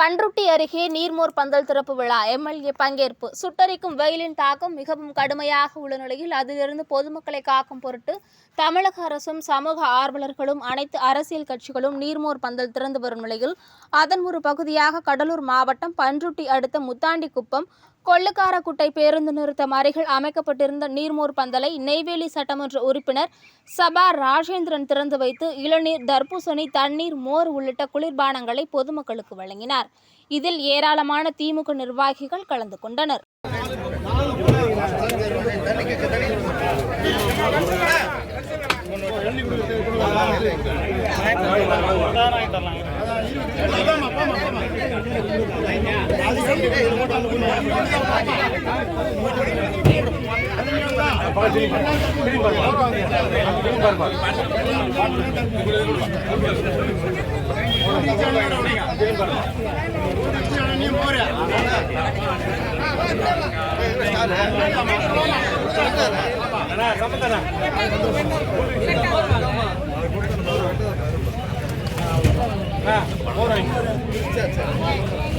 பன்ருட்டி அருகே நீர்மோர் பந்தல் திறப்பு விழா. எம்எல்ஏ பங்கேற்பு. சுட்டரிக்கும் வெயிலின் தாக்கம் மிகவும் கடுமையாக உள்ள நிலையில் அதிலிருந்து பொதுமக்களை காக்கும் பொருட்டு தமிழக அரசும் சமூக ஆர்வலர்களும் அனைத்து அரசியல் கட்சிகளும் நீர்மோர் பந்தல் திறந்து வரும் நிலையில் அதன் ஒரு பகுதியாக கடலூர் மாவட்டம் பன்ருட்டி அடுத்த முத்தாண்டிக்குப்பம் கொள்ளுக்காரக்குட்டை பேருந்து நிறுத்தம் அருகில் அமைக்கப்பட்டிருந்த நீர்மோர் பந்தலை நெய்வேலி சட்டமன்ற உறுப்பினர் சபா ராஜேந்திரன் திறந்து வைத்து இளநீர் தர்பூசணி தண்ணீர் மோர் உள்ளிட்ட குளிர்பானங்களை பொதுமக்களுக்கு வழங்கினார். இதில் ஏராளமான திமுக நிர்வாகிகள் கலந்து கொண்டனர். ஆ